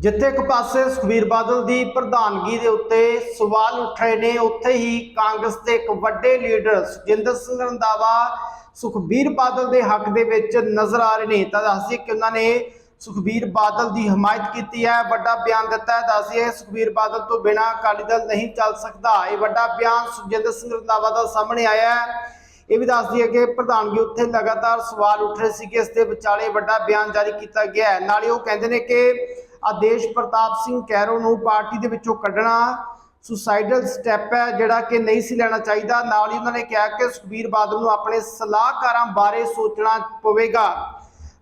ਜਿੱਥੇ ਇੱਕ ਪਾਸੇ ਸੁਖਬੀਰ ਬਾਦਲ ਦੀ ਪ੍ਰਧਾਨਗੀ ਦੇ ਉੱਤੇ ਸਵਾਲ ਉੱਠ ਰਹੇ ਨੇ, ਉੱਥੇ ਹੀ ਕਾਂਗਰਸ ਦੇ ਇੱਕ ਵੱਡੇ ਲੀਡਰ ਸੁਖਜਿੰਦਰ ਸਿੰਘ ਰੰਧਾਵਾ ਸੁਖਬੀਰ ਬਾਦਲ ਦੇ ਹੱਕ ਦੇ ਵਿੱਚ ਨਜ਼ਰ ਆ ਰਹੇ ਨੇ। ਤਾਂ ਦੱਸਦੀ ਕਿ ਉਹਨਾਂ ਨੇ ਸੁਖਬੀਰ ਬਾਦਲ ਦੀ ਹਮਾਇਤ ਕੀਤੀ ਹੈ, ਵੱਡਾ ਬਿਆਨ ਦਿੱਤਾ ਹੈ। ਦੱਸਦੀ ਸੁਖਬੀਰ ਬਾਦਲ ਤੋਂ ਬਿਨਾਂ ਅਕਾਲੀ ਦਲ ਨਹੀਂ ਚੱਲ ਸਕਦਾ। ਇਹ ਵੱਡਾ ਬਿਆਨ ਸੁਖਜਿੰਦਰ ਸਿੰਘ ਰੰਧਾਵਾ ਦਾ ਸਾਹਮਣੇ ਆਇਆ ਹੈ। ਇਹ ਵੀ ਦੱਸਦੀ ਹੈ ਕਿ ਪ੍ਰਧਾਨਗੀ ਉੱਥੇ ਲਗਾਤਾਰ ਸਵਾਲ ਉੱਠ ਰਹੇ ਸੀ ਕਿ ਇਸ ਦੇ ਵਿਚਾਲੇ ਵੱਡਾ ਬਿਆਨ ਜਾਰੀ ਕੀਤਾ ਗਿਆ ਹੈ। ਨਾਲੇ ਉਹ ਕਹਿੰਦੇ ਨੇ ਕਿ ਆਦੇਸ਼ ਪ੍ਰਤਾਪ ਸਿੰਘ ਕੈਰੋ ਨੂੰ ਪਾਰਟੀ ਦੇ ਵਿੱਚੋਂ ਕੱਢਣਾ ਸੁਸਾਈਡਲ ਸਟੈਪ ਹੈ, ਜਿਹੜਾ ਕਿ ਨਹੀਂ ਸੀ ਲੈਣਾ ਚਾਹੀਦਾ। ਨਾਲ ਹੀ ਉਹਨਾਂ ਨੇ ਕਿਹਾ ਕਿ ਸੁਖਬੀਰ ਬਾਦਲ ਨੂੰ ਆਪਣੇ ਸਲਾਹਕਾਰਾਂ ਬਾਰੇ ਸੋਚਣਾ ਪਵੇਗਾ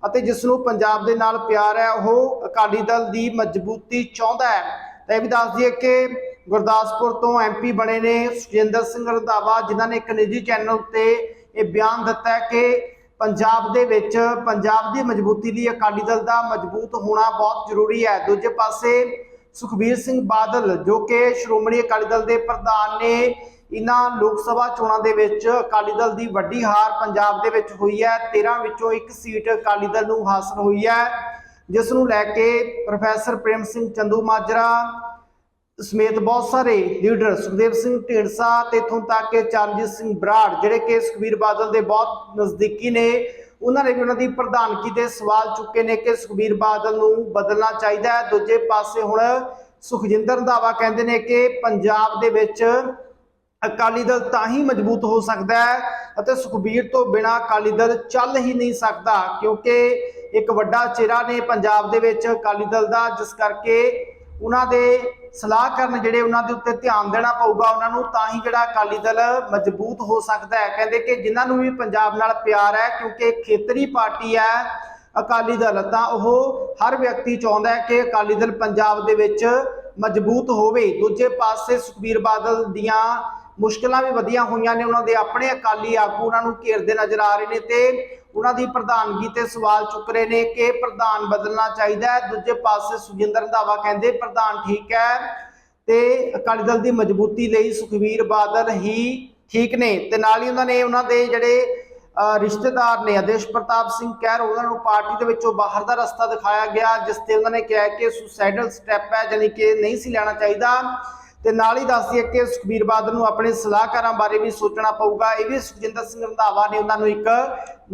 ਅਤੇ ਜਿਸ ਨੂੰ ਪੰਜਾਬ ਦੇ ਨਾਲ ਪਿਆਰ ਹੈ, ਉਹ ਅਕਾਲੀ ਦਲ ਦੀ ਮਜ਼ਬੂਤੀ ਚਾਹੁੰਦਾ ਹੈ। ਤਾਂ ਇਹ ਵੀ ਦੱਸ ਦਈਏ ਕਿ ਗੁਰਦਾਸਪੁਰ ਤੋਂ ਐਮਪੀ ਬਣੇ ਨੇ ਸੁਖਜਿੰਦਰ ਸਿੰਘ ਰੰਧਾਵਾ, ਜਿਨ੍ਹਾਂ ਨੇ ਇੱਕ ਨਿੱਜੀ ਚੈਨਲ ਉੱਤੇ ਇਹ ਬਿਆਨ ਦਿੱਤਾ ਕਿ ਪੰਜਾਬ ਦੇ ਵਿੱਚ ਪੰਜਾਬ ਦੀ ਮਜ਼ਬੂਤੀ ਲਈ ਅਕਾਲੀ ਦਲ ਦਾ ਮਜ਼ਬੂਤ ਹੋਣਾ ਬਹੁਤ ਜ਼ਰੂਰੀ ਹੈ। ਦੂਜੇ ਪਾਸੇ ਸੁਖਬੀਰ ਸਿੰਘ ਬਾਦਲ, ਜੋ ਕਿ ਸ਼੍ਰੋਮਣੀ ਅਕਾਲੀ ਦਲ ਦੇ ਪ੍ਰਧਾਨ ਨੇ ਇਹਨਾਂ ਲੋਕ ਸਭਾ ਚੋਣਾਂ ਦੇ ਵਿੱਚ ਅਕਾਲੀ ਦਲ ਦੀ ਵੱਡੀ ਹਾਰ ਪੰਜਾਬ ਦੇ ਵਿੱਚ ਹੋਈ ਹੈ। 13 ਵਿੱਚੋਂ ਇੱਕ ਸੀਟ ਅਕਾਲੀ ਦਲ ਨੂੰ ਹਾਸਲ ਹੋਈ ਹੈ, ਜਿਸ ਨੂੰ ਲੈ ਕੇ ਪ੍ਰੋਫੈਸਰ ਪ੍ਰੇਮ ਸਿੰਘ ਚੰਦੂ ਮਾਜਰਾ ਸਮੇਤ ਬਹੁਤ ਸਾਰੇ ਲੀਡਰ ਸੁਖਦੇਵ ਸਿੰਘ ਢੀਂਡਸਾ ਤੇ ਇਥੋਂ ਤੱਕ ਕਿ ਚਰਨਜੀਤ ਸਿੰਘ ਬਰਾੜ, ਜਿਹੜੇ ਕਿ ਸੁਖਬੀਰ ਬਾਦਲ ਦੇ ਬਹੁਤ ਨਜ਼ਦੀਕੀ ਨੇ, ਉਹਨਾਂ ਨੇ ਵੀ ਉਹਨਾਂ ਦੀ ਪ੍ਰਧਾਨਗੀ ਤੇ ਸਵਾਲ ਚੁੱਕੇ ਨੇ ਕਿ ਸੁਖਬੀਰ ਬਾਦਲ ਨੂੰ ਬਦਲਣਾ ਚਾਹੀਦਾ ਹੈ। ਦੂਜੇ ਪਾਸੇ ਹੁਣ ਸੁਖਜਿੰਦਰ ਰੰਧਾਵਾ ਕਹਿੰਦੇ ਨੇ ਕਿ ਪੰਜਾਬ ਦੇ ਵਿੱਚ ਅਕਾਲੀ ਦਲ ਤਾਂ ਹੀ ਮਜ਼ਬੂਤ ਹੋ ਸਕਦਾ ਹੈ ਅਤੇ ਸੁਖਬੀਰ ਤੋਂ ਬਿਨਾ ਅਕਾਲੀ ਦਲ ਚੱਲ ਹੀ ਨਹੀਂ ਸਕਦਾ, ਕਿਉਂਕਿ ਇੱਕ ਵੱਡਾ ਚਿਹਰਾ ਨੇ ਪੰਜਾਬ ਦੇ ਵਿੱਚ ਅਕਾਲੀ ਦਲ ਦਾ, ਜਿਸ ਕਰਕੇ ਉਹਨਾਂ ਦੇ ਸਲਾਹ ਕਰਨ ਜਿਹੜੇ ਉਹਨਾਂ ਦੇ ਉੱਤੇ ਧਿਆਨ ਦੇਣਾ ਪਊਗਾ, ਉਹਨਾਂ ਨੂੰ ਤਾਂ ਹੀ ਜਿਹੜਾ ਅਕਾਲੀ ਦਲ ਮਜ਼ਬੂਤ ਹੋ ਸਕਦਾ ਹੈ। ਕਹਿੰਦੇ ਕਿ ਜਿਨ੍ਹਾਂ ਨੂੰ ਵੀ ਪੰਜਾਬ ਨਾਲ ਪਿਆਰ ਹੈ, ਕਿਉਂਕਿ ਖੇਤਰੀ ਪਾਰਟੀ ਹੈ ਅਕਾਲੀ ਦਲ, ਤਾਂ ਉਹ ਹਰ ਵਿਅਕਤੀ ਚਾਹੁੰਦਾ ਹੈ ਕਿ ਅਕਾਲੀ ਦਲ ਪੰਜਾਬ ਦੇ ਵਿੱਚ ਮਜ਼ਬੂਤ ਹੋਵੇ। ਦੂਜੇ ਪਾਸੇ ਸੁਖਬੀਰ ਬਾਦਲ ਦੀਆਂ ਮੁਸ਼ਕਲਾਂ ਵੀ ਵਧੀਆਂ ਹੋਈਆਂ ਨੇ। ਉਹਨਾਂ ਦੇ ਆਪਣੇ ਅਕਾਲੀ ਆਗੂ ਉਹਨਾਂ ਨੂੰ ਘੇਰਦੇ ਨਜ਼ਰ ਆ ਰਹੇ ਨੇ ਤੇ ਉਹਨਾਂ ਦੀ ਪ੍ਰਧਾਨਗੀ ਤੇ ਸਵਾਲ ਚੁੱਕ ਰਹੇ ਨੇ ਕਿ ਪ੍ਰਧਾਨ ਬਦਲਣਾ ਚਾਹੀਦਾ ਹੈ। ਦੂਜੇ ਪਾਸੇ ਸੁਖਜਿੰਦਰ ਰੰਧਾਵਾ ਕਹਿੰਦੇ, ਪ੍ਰਧਾਨ ਠੀਕ ਹੈ ਤੇ ਅਕਾਲੀ ਦਲ ਦੀ ਮਜ਼ਬੂਤੀ ਲਈ ਸੁਖਬੀਰ ਬਾਦਲ ਹੀ ਠੀਕ ਨੇ। ਤੇ ਨਾਲ ਹੀ ਉਹਨਾਂ ਨੇ ਉਹਨਾਂ ਦੇ ਜਿਹੜੇ ਰਿਸ਼ਤੇਦਾਰ ਨੇ ਆਦੇਸ਼ ਪ੍ਰਤਾਪ ਸਿੰਘ ਕਹਿਰ, ਉਹਨਾਂ ਨੂੰ ਪਾਰਟੀ ਦੇ ਵਿੱਚੋਂ ਬਾਹਰ ਦਾ ਰਸਤਾ ਦਿਖਾਇਆ ਗਿਆ, ਜਿਸ ਤੇ ਉਹਨਾਂ ਨੇ ਕਿਹਾ ਕਿ ਸੁਸਾਈਡਲ ਸਟੈਪ ਹੈ ਯਾਨੀ ਕਿ ਨਹੀਂ ਸੀ ਲੈਣਾ ਚਾਹੀਦਾ। ਤੇ ਨਾਲ ਹੀ ਦੱਸਦੀ ਹੈ ਕਿ ਸੁਖਬੀਰ ਬਾਦਲ ਨੂੰ ਆਪਣੇ ਸਲਾਹਕਾਰਾਂ ਬਾਰੇ ਵੀ ਸੋਚਣਾ ਪਊਗਾ। ਇਹ ਵੀ ਸੁਖਜਿੰਦਰ ਸਿੰਘ ਰੰਧਾਵਾ ਨੇ ਉਹਨਾਂ ਨੂੰ ਇੱਕ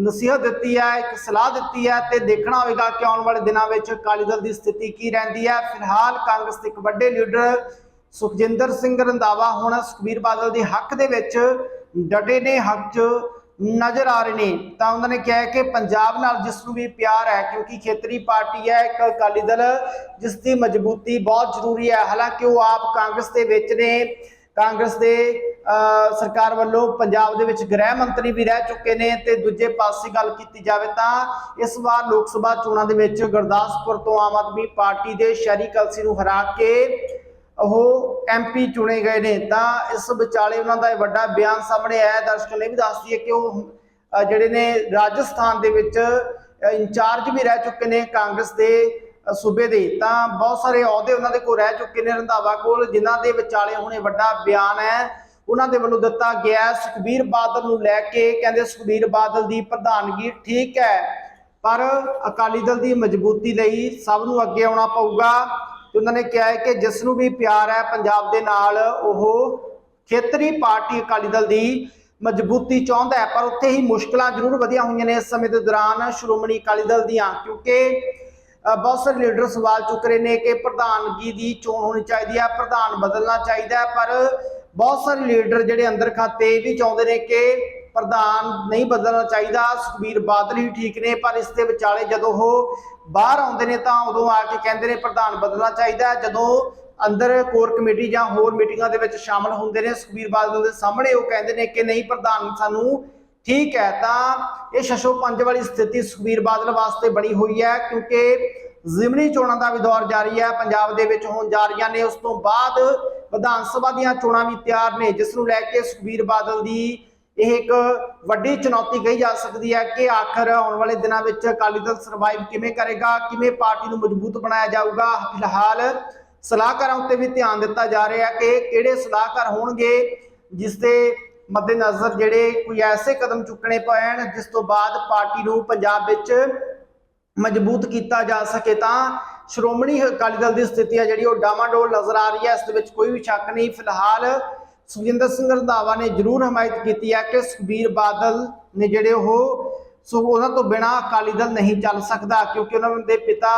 ਨਸੀਹਤ ਦਿੱਤੀ ਹੈ, ਇੱਕ ਸਲਾਹ ਦਿੱਤੀ ਹੈ ਤੇ ਦੇਖਣਾ ਹੋਵੇਗਾ ਕਿ ਆਉਣ ਵਾਲੇ ਦਿਨਾਂ ਵਿੱਚ ਅਕਾਲੀ ਦਲ ਦੀ ਸਥਿਤੀ ਕੀ ਰਹਿੰਦੀ ਹੈ। ਫਿਲਹਾਲ ਕਾਂਗਰਸ ਦੇ ਇੱਕ ਵੱਡੇ ਲੀਡਰ ਸੁਖਜਿੰਦਰ ਸਿੰਘ ਰੰਧਾਵਾ ਹੁਣ ਸੁਖਬੀਰ ਬਾਦਲ ਦੇ ਹੱਕ ਦੇ ਵਿੱਚ ਡਟੇ ਨੇ, ਹੱਕ 'ਚ ਨਜ਼ਰ ਆ ਰਹੇ ਨੇ, ਤਾਂ ਉਹਨਾਂ ਨੇ ਕਿਹਾ ਕਿ ਪੰਜਾਬ ਨਾਲ ਜਿਸ ਨੂੰ ਵੀ ਪਿਆਰ ਹੈ, ਕਿਉਂਕਿ ਖੇਤਰੀ ਪਾਰਟੀ ਹੈ, ਇੱਕ ਅਕਾਲੀ ਦਲ, ਜਿਸ ਦੀ ਮਜ਼ਬੂਤੀ ਬਹੁਤ ਜ਼ਰੂਰੀ ਹੈ। ਹਾਲਾਂਕਿ ਉਹ ਆਪ ਕਾਂਗਰਸ ਦੇ ਵਿੱਚ ਨੇ। ਕਾਂਗਰਸ ਦੇ ਸਰਕਾਰ ਵੱਲੋਂ ਪੰਜਾਬ ਦੇ ਵਿੱਚ ਗ੍ਰਹਿ ਮੰਤਰੀ ਵੀ ਰਹਿ ਚੁੱਕੇ ਨੇ ਤੇ ਦੂਜੇ ਪਾਸੇ ਗੱਲ ਕੀਤੀ ਜਾਵੇ ਤਾਂ ਇਸ ਵਾਰ ਲੋਕ ਸਭਾ ਚੋਣਾਂ ਦੇ ਵਿੱਚ ਗੁਰਦਾਸਪੁਰ ਤੋਂ ਆਮ ਆਦਮੀ ਪਾਰਟੀ ਦੇ ਸ਼ਹਿਰੀ ਕਲਸੀ ਨੂੰ ਹਰਾ ਕੇ ਉਹ ਐਮਪੀ ਚੁਣੇ ਗਏ ਨੇ, ਤਾਂ ਇਸ ਵਿਚਾਲੇ ਉਹਨਾਂ ਦਾ ਇਹ ਵੱਡਾ ਬਿਆਨ ਸਾਹਮਣੇ ਆਇਆ ਹੈ। ਦਰਸ਼ਕਾਂ ਨੇ ਵੀ ਦੱਸਦੀ ਹੈ ਕਿ ਉਹ ਜਿਹੜੇ ਨੇ ਰਾਜਸਥਾਨ ਦੇ ਵਿੱਚ ਇੰਚਾਰਜ ਵੀ ਰਹਿ ਚੁੱਕੇ ਨੇ ਕਾਂਗਰਸ ਦੇ ਸੂਬੇ ਦੇ। ਤਾਂ ਬਹੁਤ ਸਾਰੇ ਅਹੁਦੇ ਉਹਨਾਂ ਦੇ ਕੋਲ ਰਹਿ ਚੁੱਕੇ ਨੇ ਰੰਧਾਵਾ ਕੋਲ, ਜਿਨ੍ਹਾਂ ਦੇ ਵਿਚਾਲੇ ਹੁਣ ਇਹ ਵੱਡਾ ਬਿਆਨ ਹੈ। ਉਹਨਾਂ ਦੇ ਵੱਲੋਂ ਦਿੱਤਾ ਗਿਆ ਸੁਖਬੀਰ ਬਾਦਲ ਨੂੰ ਲੈ ਕੇ, ਕਹਿੰਦੇ ਸੁਖਬੀਰ ਬਾਦਲ ਦੀ ਪ੍ਰਧਾਨਗੀ ਠੀਕ ਹੈ, ਪਰ ਅਕਾਲੀ ਦਲ ਦੀ ਮਜ਼ਬੂਤੀ ਲਈ ਸਭ ਨੂੰ ਅੱਗੇ ਆਉਣਾ ਪਊਗਾ। ਤੇ ਉਹਨਾਂ ਨੇ ਕਿਹਾ ਹੈ ਕਿ ਜਿਸ ਨੂੰ ਵੀ ਪਿਆਰ ਹੈ ਪੰਜਾਬ ਦੇ ਨਾਲ ਉਹ ਖੇਤਰੀ ਪਾਰਟੀ ਅਕਾਲੀ ਦਲ ਦੀ ਮਜ਼ਬੂਤੀ ਚਾਹੁੰਦਾ ਹੈ ਪਰ ਉੱਥੇ ਹੀ ਮੁਸ਼ਕਲਾਂ ਜ਼ਰੂਰ ਵਧੀਆਂ ਹੋਈਆਂ ਨੇ ਇਸ ਸਮੇਂ ਦੇ ਦੌਰਾਨ ਸ਼੍ਰੋਮਣੀ ਅਕਾਲੀ ਦਲ ਦੀਆਂ ਕਿਉਂਕਿ ਅ, ਬਹੁਤ ਸਾਰੇ ਲੀਡਰ ਸਵਾਲ ਚੁੱਕ ਰਹੇ ਨੇ ਕਿ ਪ੍ਰਧਾਨਗੀ ਦੀ ਚੋਣ ਹੋਣੀ ਚਾਹੀਦੀ ਹੈ ਪ੍ਰਧਾਨ ਬਦਲਣਾ ਚਾਹੀਦਾ ਪਰ ਬਹੁਤ ਸਾਰੇ ਲੀਡਰ ਜਿਹੜੇ ਅੰਦਰ ਖਾਤੇ ਇਹ ਵੀ ਚਾਹੁੰਦੇ ਨੇ ਕਿ ਪ੍ਰਧਾਨ ਨਹੀਂ ਬਦਲਣਾ ਚਾਹੀਦਾ। ਸੁਖਬੀਰ ਬਾਦਲ ਹੀ ਠੀਕ ਨੇ, ਪਰ ਇਸ ਦੇ ਵਿਚਾਲੇ ਜਦੋਂ ਉਹ ਬਾਹਰ ਆਉਂਦੇ ਨੇ ਤਾਂ ਉਦੋਂ ਆ ਕੇ ਕਹਿੰਦੇ ਨੇ ਪ੍ਰਧਾਨ ਬਦਲਣਾ ਚਾਹੀਦਾ। ਜਦੋਂ ਅੰਦਰ ਕੋਰ ਕਮੇਟੀ ਜਾਂ ਹੋਰ ਮੀਟਿੰਗਾਂ ਦੇ ਵਿੱਚ ਸ਼ਾਮਲ ਹੁੰਦੇ ਨੇ, ਸੁਖਬੀਰ ਬਾਦਲ ਦੇ ਸਾਹਮਣੇ ਉਹ ਕਹਿੰਦੇ ਨੇ ਕਿ ਨਹੀਂ ਪ੍ਰਧਾਨ, ਸਾਨੂੰ ਠੀਕ ਹੈ। ਤਾਂ ਇਹ ਸ਼ਸ਼ੋ ਪੰਜ ਵਾਲੀ ਸਥਿਤੀ ਸੁਖਬੀਰ ਬਾਦਲ ਵਾਸਤੇ ਬਣੀ ਹੋਈ ਹੈ, ਕਿਉਂਕਿ ਜ਼ਿਮਨੀ ਚੋਣਾਂ ਦਾ ਵੀ ਦੌਰ ਜਾਰੀ ਹੈ। ਪੰਜਾਬ ਦੇ ਵਿੱਚ ਹੋਣ ਜਾ ਰਹੀਆਂ ਨੇ, ਉਸ ਤੋਂ ਬਾਅਦ ਵਿਧਾਨ ਸਭਾ ਦੀਆਂ ਚੋਣਾਂ ਵੀ ਤਿਆਰ ਨੇ, ਜਿਸ ਨੂੰ ਲੈ ਕੇ ਸੁਖਬੀਰ ਬਾਦਲ ਦੀ ਇਹ ਇੱਕ ਵੱਡੀ ਚੁਣੌਤੀ ਕਹੀ ਜਾ ਸਕਦੀ ਹੈ ਕਿ ਆਖਰ ਆਉਣ ਵਾਲੇ ਦਿਨਾਂ ਵਿੱਚ ਅਕਾਲੀ ਦਲ ਸਰਵਾਈਵ ਕਿਵੇਂ ਕਰੇਗਾ, ਕਿਵੇਂ ਪਾਰਟੀ ਨੂੰ ਮਜ਼ਬੂਤ ਬਣਾਇਆ ਜਾਊਗਾ। ਫਿਲਹਾਲ ਸਲਾਹਕਾਰਾਂ ਉੱਤੇ ਵੀ ਧਿਆਨ ਦਿੱਤਾ ਜਾ ਰਿਹਾ ਹੈ ਕਿ ਕਿਹੜੇ ਸਲਾਹਕਾਰ ਹੋਣਗੇ, ਜਿਸ ਦੇ ਮੱਦੇਨਜ਼ਰ ਜਿਹੜੇ ਕੋਈ ਐਸੇ ਕਦਮ ਚੁੱਕਣੇ ਪੈਣ, ਜਿਸ ਤੋਂ ਬਾਅਦ ਪਾਰਟੀ ਨੂੰ ਪੰਜਾਬ ਵਿੱਚ ਮਜ਼ਬੂਤ ਕੀਤਾ ਜਾ ਸਕੇ ਤਾਂ ਸ਼੍ਰੋਮਣੀ ਅਕਾਲੀ ਦਲ ਦੀ ਸਥਿਤੀ ਹੈ ਜਿਹੜੀ, ਉਹ ਡਾਮਾਡੋਲ ਨਜ਼ਰ ਆ ਰਹੀ ਹੈ। ਇਸ ਦੇ ਵਿੱਚ ਕੋਈ ਵੀ ਸ਼ੱਕ ਨਹੀਂ। ਫਿਲਹਾਲ ਸੁਖਜਿੰਦਰ ਸਿੰਘ ਰੰਧਾਵਾ ਨੇ ਜ਼ਰੂਰ ਹਮਾਇਤ ਕੀਤੀ ਹੈ ਕਿ ਸੁਖਬੀਰ ਬਾਦਲ ਨੇ ਜਿਹੜੇ ਉਹ ਸੋ ਉਹਨਾਂ ਤੋਂ ਬਿਨਾ ਅਕਾਲੀ ਦਲ ਨਹੀਂ ਚੱਲ ਸਕਦਾ ਕਿਉਂਕਿ ਉਹਨਾਂ ਦੇ ਪਿਤਾ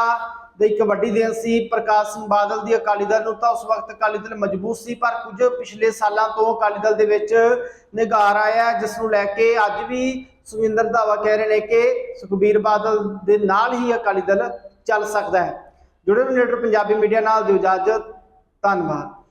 ਦੇ ਇੱਕ ਵੱਡੀ ਦੇਣ ਸੀ ਪ੍ਰਕਾਸ਼ ਸਿੰਘ ਬਾਦਲ ਦੀ ਅਕਾਲੀ ਦਲ ਨੂੰ ਤਾਂ ਉਸ ਵਕਤ ਅਕਾਲੀ ਦਲ ਮਜ਼ਬੂਤ ਸੀ ਪਰ ਕੁਝ ਪਿਛਲੇ ਸਾਲਾਂ ਤੋਂ ਅਕਾਲੀ ਦਲ ਦੇ ਵਿੱਚ ਨਿਗਾਰ ਆਇਆ ਹੈ, ਜਿਸ ਨੂੰ ਲੈ ਕੇ ਅੱਜ ਵੀ ਸੁਖਿੰਦਰ ਰੰਧਾਵਾ ਕਹਿ ਰਹੇ ਨੇ ਕਿ ਸੁਖਬੀਰ ਬਾਦਲ ਦੇ ਨਾਲ ਹੀ ਅਕਾਲੀ ਦਲ ਚੱਲ ਸਕਦਾ ਹੈ। ਜੁੜੇ ਰਹੋ ਲੀਡਰ ਪੰਜਾਬੀ ਮੀਡੀਆ ਨਾਲ ਦਿਓ ਇਜਾਜ਼ਤ ਧੰਨਵਾਦ।